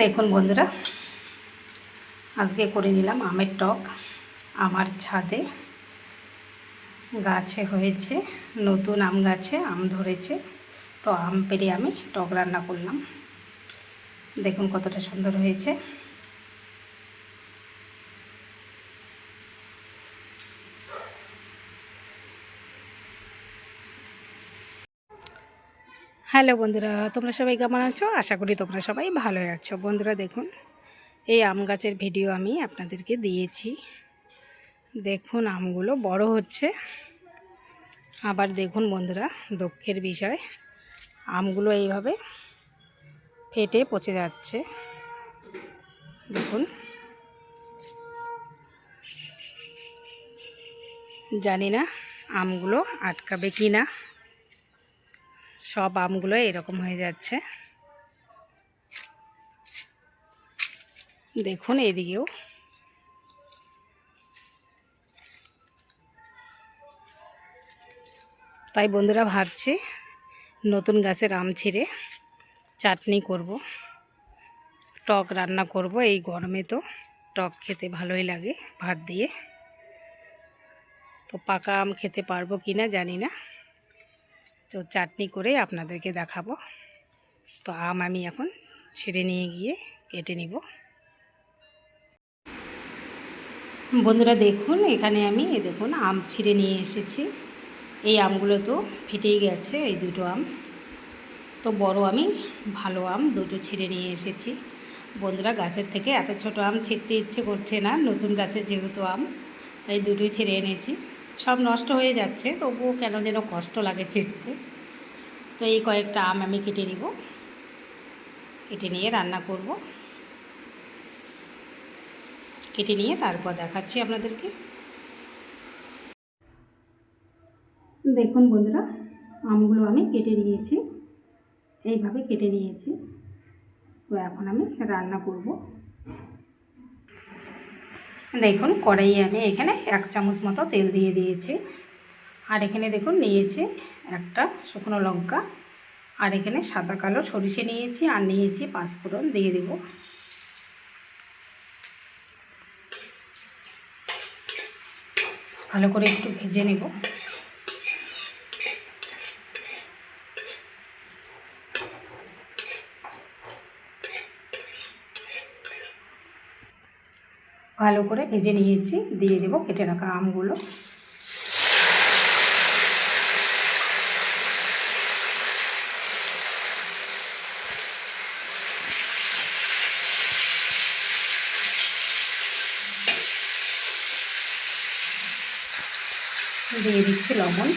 দেখুন বন্ধুরা, আজকে করে নিলাম আমের টক। আমার ছাদে গাছে হয়েছে, নতুন আম গাছে আম ধরেছে, তো আম পেরে আমি টক রান্না করলাম। দেখুন কতটা সুন্দর হয়েছে। হ্যালো বন্ধুরা, তোমরা সবাই কেমন আছো? আশা করি তোমরা সবাই ভালো আছো। বন্ধুরা, দেখুন, এই আম গাছের ভিডিও আমি আপনাদেরকে দিয়েছি। দেখুন, আমগুলো বড় হচ্ছে। আবার দেখুন বন্ধুরা, দুঃখের বিষয়, আমগুলো এইভাবে ফেটে পচে যাচ্ছে। দেখুন, জানি না আমগুলো আটকাবে কি না সব আমগুলো এরকম হয়ে যাচ্ছে। দেখুন এদিকেও। তাই বন্ধুরা ভাবছি নতুন গাছের আম ছিঁড়ে চাটনি করব। টক রান্না করব এই গরমে তো। টক খেতে ভালোই লাগে ভাত দিয়ে। তো পাকা আম খেতে পারব কি না জানি না। তো চাটনি করে আপনাদেরকে দেখাবো। তো আম আমি এখন ছেড়ে নিয়ে গিয়ে কেটে নিব। বন্ধুরা দেখুন, এখানে আমি দেখুন আম ছিঁড়ে নিয়ে এসেছি। এই আমগুলো তো ফেটেই গেছে, এই দুটো আম। তো বড় আমি, ভালো আম, দুটো ছিঁড়ে নিয়ে এসেছি। বন্ধুরা গাছের থেকে এত ছোট আম ছিঁড়তে ইচ্ছে করছে না, নতুন গাছের যেহেতু আম, তাই দুটোই ছিঁড়ে এনেছি। সব নষ্ট হয়ে যাচ্ছে, তবুও কেন যেন কষ্ট লাগে ছিঁড়তে তো এই কয়েকটা আম আমি কেটে নিব, কেটে নিয়ে রান্না করব। কেটে নিয়ে তারপর দেখাচ্ছি আপনাদেরকে। দেখুন বন্ধুরা, আমগুলো আমি কেটে নিয়েছি, এইভাবে কেটে নিয়েছি। তো এখন আমি রান্না করব। দেখুন কড়াইয়ে আমি এখানে এক চামচ মতো তেল দিয়ে দিয়েছি। আর এখানে দেখুন নিয়েছি একটা শুকনো লঙ্কা। আর এখানে সাদা কালো সরিষে নিয়েছি আর নিয়েছি পাঁচফোড়ন দিয়ে দেব। ভালো করে একটু ভেজে নেব। ভালো করে ভেজে নিয়েছি দিয়ে দেবো কেটে রাখা আমগুলো। দিয়ে দিচ্ছি লবণ।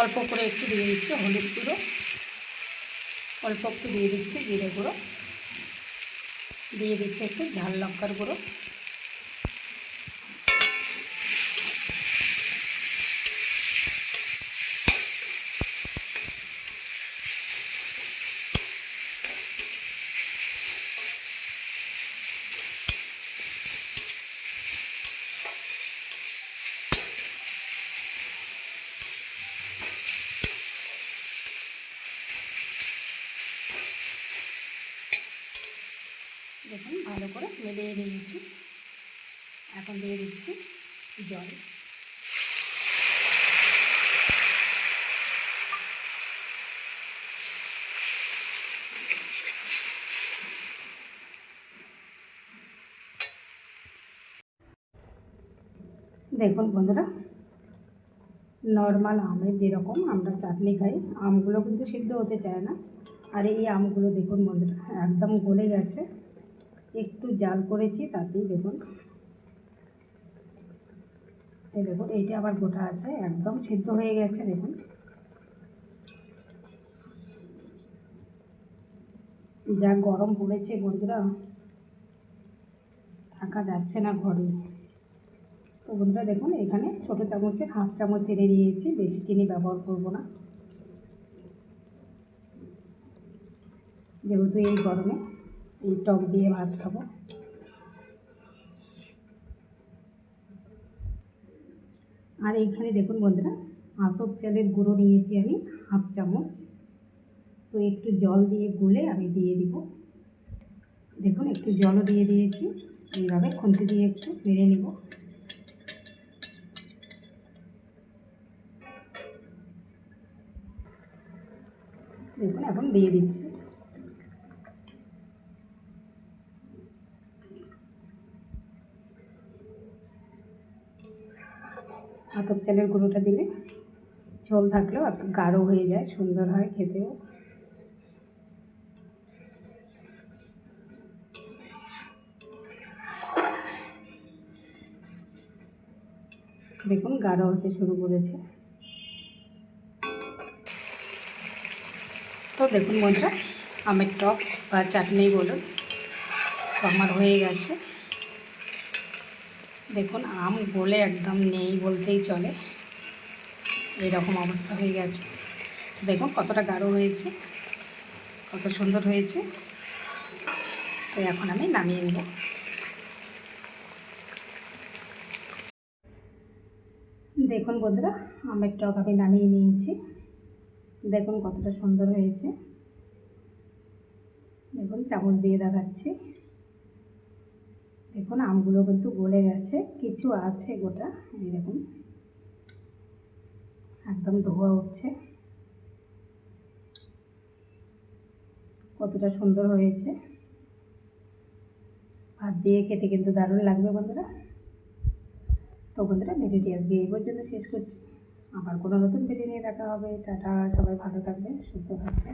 অল্প করে একটু দিয়ে দিচ্ছি, হলুদ গুঁড়ো। অল্প একটু দিয়ে দিচ্ছি, জিরে গুঁড়ো। দিয়ে দিচ্ছি একটু ঝাল লঙ্কার গুঁড়ো। দেখুন, ভালো করে মিলিয়ে নিয়েছি এখন দিয়ে দিচ্ছি জল। দেখুন বন্ধুরা, নর্মাল আমের যেরকম আমরা চাটনি খাই, আমগুলো কিন্তু সিদ্ধ হতে চায় না। আর এই আমগুলো দেখুন বন্ধুরা, একদম গলে গেছে। একটু জাল করেছি, তাতেই দেখুন। এই দেখুন, এইটা আবার গোটা আছে, একদম সিদ্ধ হয়ে গেছে, দেখুন। যা গরম পড়েছে বন্ধুরা, থাকা যাচ্ছে না ঘরে। তো বন্ধুরা, দেখুন, এখানে ছোটো চামচের, হাফ চামচ চিনি নিয়েছি, বেশি চিনি ব্যবহার করব না। যেহেতু এই গরমে এই টক দিয়ে ভাত খাব। আর এইখানে দেখুন বন্ধুরা, আতপ চালের গুঁড়ো নিয়েছি আমি, হাফ চামচ। তো একটু জল দিয়ে গুলে আমি দিয়ে দিব। দেখুন, একটু জলও দিয়ে দিয়েছি। এইভাবে খুন্তি দিয়ে একটু নেড়ে নিব। দেখুন, এখন দিয়ে দিচ্ছি। আতপ চালের গুঁড়োটা দিলে ঝোল থাকলেও একটু গাঢ় হয়ে যায়, সুন্দর হয় খেতেও। দেখুন গাঢ় হতে শুরু করেছে। তো দেখুন বন্ধুরা, আমের টক বা চাটনি বলুন আমার হয়ে গেছে। দেখুন, আম গলে একদম নেই বলতেই চলে। এরকম অবস্থা হয়ে গেছে। দেখুন, কতটা গাঢ় হয়েছে, কত সুন্দর হয়েছে। তো এখন আমি নামিয়ে নেব। দেখুন বন্ধুরা, আমের টক আমি নামিয়ে নিয়েছি। দেখুন কতটা সুন্দর হয়েছে। দেখুন, চামচ দিয়ে দেখাচ্ছি। দেখুন, আমগুলো কিন্তু গলে গেছে, কিছু আছে গোটা দেখুন। একদম ধোয়া উঠছে। কতটা সুন্দর হয়েছে। ভাত দিয়ে খেতে কিন্তু দারুণ লাগবে বন্ধুরা। তো বন্ধুরা, ভিডিওটি আজকে এই পর্যন্ত শেষ করছি। আবার কোনো নতুন ভিডিও নিয়ে দেখা হবে। টাটা, সবাই ভালো থাকবে সুস্থ থাকবে